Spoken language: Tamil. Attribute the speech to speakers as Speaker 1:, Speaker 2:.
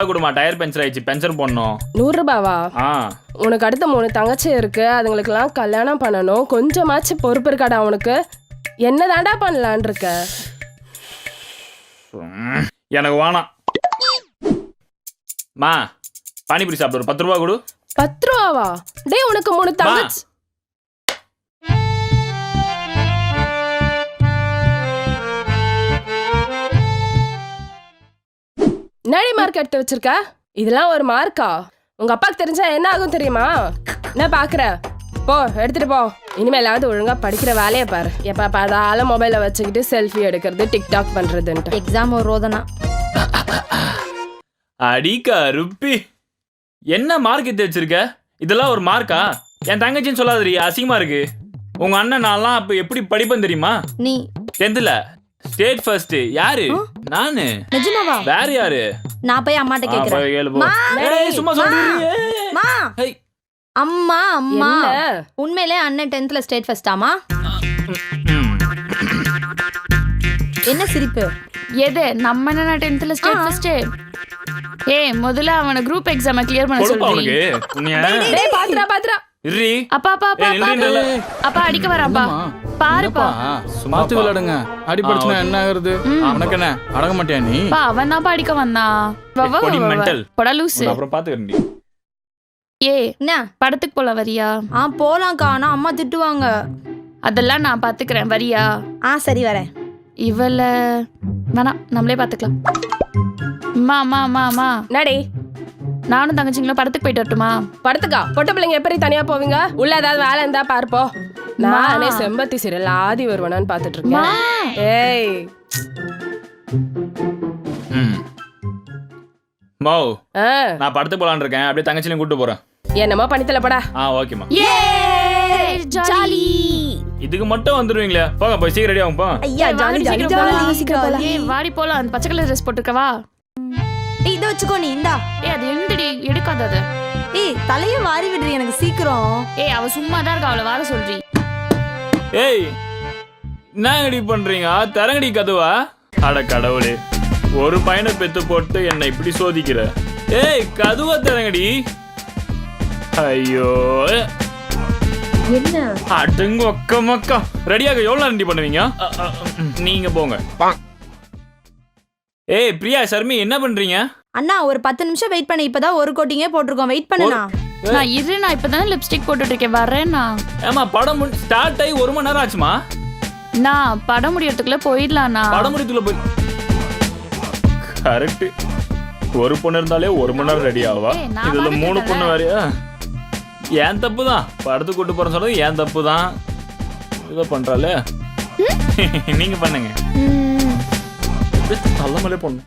Speaker 1: கொடுமா டயர் பஞ்சர் ஆயிடுச்சு பஞ்சர் போடணும்.
Speaker 2: நூறு ரூபாவா
Speaker 1: ஆ.
Speaker 2: உனக்கு அடுத்த மூணு தங்கச்சி இருக்கு அதுங்களுக்கெல்லாம் கல்யாணம் பண்ணணும். கொஞ்சமாச்சும் பொறுப்பு இருக்காடா உனக்கு. என்ன தாண்டா பண்ணலான் இருக்க?
Speaker 1: ம், எனக்கு வேணாம். மா பானிபூரி சாப்பிட ஒரு பத்து ரூபா கொடு.
Speaker 2: பத்து ரூபாவா? டேய் உனக்கு மூணு தங்கச்சி என்னடி மார்க் எடுத்து வச்சிருக்க? இதெல்லாம் ஒரு மார்க்கா உங்க அப்பாக்கு தெரிஞ்சா என்ன ஆகும் தெரியுமா? என்ன பாக்குற? போ எடுத்துட்டு போ. இனிமேலாவது ஒழுங்கா படிக்கிற வேலையை பாரு. எப்ப பார்த்தாலும் மொபைலை வச்சுக்கிட்டு செல்ஃபி எடுக்கிறது டிக்டாக் பண்றதுன்ட்டு.
Speaker 3: எக்ஸாம் ஒரு ரோதனா.
Speaker 1: அடிக்கா ருப்பி என்ன மார்க் எடுத்து வச்சிருக்க? இதெல்லாம் ஒரு மார்க்கா என் தங்கச்சின்னு சொல்லாதடி அசிங்கமா இருக்கு. உங்க அண்ணன் நான்லாம் அப்ப எப்படி படிப்பேன் தெரியுமா?
Speaker 3: நீ.
Speaker 1: டென்த்ல ஸ்டேட் ஃபர்ஸ்ட் யாரு? நானு.
Speaker 3: நிஜமாவா?
Speaker 1: வேற யாரு?
Speaker 3: நான் போய் அம்மாட்ட கேக்குறேன்.
Speaker 1: சும்மா சொல்றீங்க.
Speaker 3: அம்மா அம்மா! உண்மையிலே அண்ணன் டென்த்ல ஸ்டேட் ஃபர்ஸ்டாமா. என்ன சிரிப்பு?
Speaker 4: எது? நம்ம என்ன டென்த்ல ஸ்டேட் ஃபர்ஸ்ட் ஏய் முதல்ல அவன குரூப் எக்ஸாம கிளியர் பண்ண
Speaker 1: கொடுப்பா
Speaker 4: சொல்றீ.
Speaker 1: உனக்கு உன்னைய?
Speaker 2: டேய் பாத்துடா
Speaker 1: இர்ரி.
Speaker 4: அப்பா அப்பா அப்பா. அப்பா அடிக்க வராப்பா பாருப்பா.
Speaker 5: பார்த்து
Speaker 1: பா.
Speaker 5: விளையாடுங்க அடிபடுச்சுனா
Speaker 1: ஆ,
Speaker 5: என்ன ஆகுறது உனக்கு என்ன அடங்க மாட்டியா நீ?
Speaker 4: பா அவன் தான் அடிக்க வந்தான்.
Speaker 1: பொடி
Speaker 4: லூசு.
Speaker 1: அப்புறம் பாத்துக்கிறேன்
Speaker 3: என்ன?
Speaker 4: படத்துக்கு போல வரியா?
Speaker 3: ஆ போலாம்க்கா. ஆனா அம்மா திட்டுவாங்க.
Speaker 4: அதெல்லாம் நான் பாத்துக்கிறேன் வரியா?
Speaker 3: ஆ சரி வரேன்.
Speaker 4: இவள வேணாம். நம்மளே பாத்துக்கலாம் அம்மா அம்மா அம்மா அம்மா.
Speaker 2: நடி
Speaker 4: நானும் தங்கச்சிங்களும் படத்துக்கு போயிட்டு வரட்டுமா?
Speaker 2: படத்துக்கா? பொட்ட பிள்ளைங்க எப்படி தனியா போவீங்க? உள்ள ஏதாவது வேலை இருந்தா பார்ப்போ. நானே செம்பத்தி சீரியல் ஆதி வருவனான்னு பாத்துட்டு இருக்கேன் ஏய்.
Speaker 1: ம். நான் படத்துக்கு போலான்னு இருக்கேன். அப்படியே தங்கச்சிலையும் கூட்டு போறேன்.
Speaker 2: என்னமோ பண்ணித்தல படா.
Speaker 1: ஆ ஓகேம்மா
Speaker 4: ஏ ஜாலி
Speaker 1: இதுக்கு மட்டும் வந்துருவீங்களே? போங்க போய் சீக்கிரம் ரெடி ஆகும் போ.
Speaker 3: ஐயா ஜாலி
Speaker 4: சீக்கிரம் போலாம்.
Speaker 3: ஜாலி சீக்கிரம் போலாம்.
Speaker 4: ஏய் வாடி போலாம். அந்த பச்சை கலர் ட்ரெஸ் போட்டுருக்கவா?
Speaker 3: ஏய் இதை வச்சுக்கோ நீ இந்தா.
Speaker 4: ஏய் அது எந்தடி எடுக்காத அது.
Speaker 3: ஏய் தலைய வாரி விடுறி எனக்கு சீக்கிரம்.
Speaker 4: ஏய் அவ சும்மா தான் இருக்கா அவளை வர சொல்றி.
Speaker 1: ஏய் என்னங்கடி பண்றீங்க? தரங்கடி கதுவா? அட கடவுளே ஒரு பையனை பெத்து போட்டு என்னை இப்படி சோதிக்கிற? ஏய் கதுவா தரங்கடி? ஐயோ.
Speaker 3: என்ன?
Speaker 1: அடங்கு ஒக்க மக்கா ரெடியாக எவ்வளவு நேரம் ரெடி பண்ணுவீங்க? நீங்க போங்க. ஏய் பிரியா சர்மி என்ன பண்றீங்க?
Speaker 3: அண்ணா ஒரு பத்து நிமிஷம் வெயிட் பண்ணு. இப்பதான் ஒரு கோட்டிங்கே போட்டிருக்கோம். வெயிட் பண்ணுண்ணா.
Speaker 4: நான் இரு நான் இப்பதானே லிப்ஸ்டிக் போட்டுட்டு இருக்கேன் வரேன் நான்.
Speaker 1: ஏமா படம் ஸ்டார்ட் ஆகி ஒரு மணி நேரம் ஆச்சுமா?
Speaker 4: நான் படம் முடியறதுக்குள்ள போயிடலாம்ண்ணா
Speaker 1: படம் முடித்துள்ள போய் கரெக்ட் ஒரு பொண்ணு இருந்தாலே ஒரு மணி நேரம் ரெடி ஆவா?
Speaker 4: ஏய், நான்
Speaker 1: இதுல
Speaker 4: பாட்டுக்கு
Speaker 1: மூணு. பொண்ணு வேறையா? ஏன் தப்பு தான் படத்துக்கு கூட்டு போறேன்னு சொன்னது ஏன் தப்பு தான் இதை பண்றாளே நீங்க பண்ணுங்க.
Speaker 4: ம்.
Speaker 1: தள்ளமலே பொண்ணு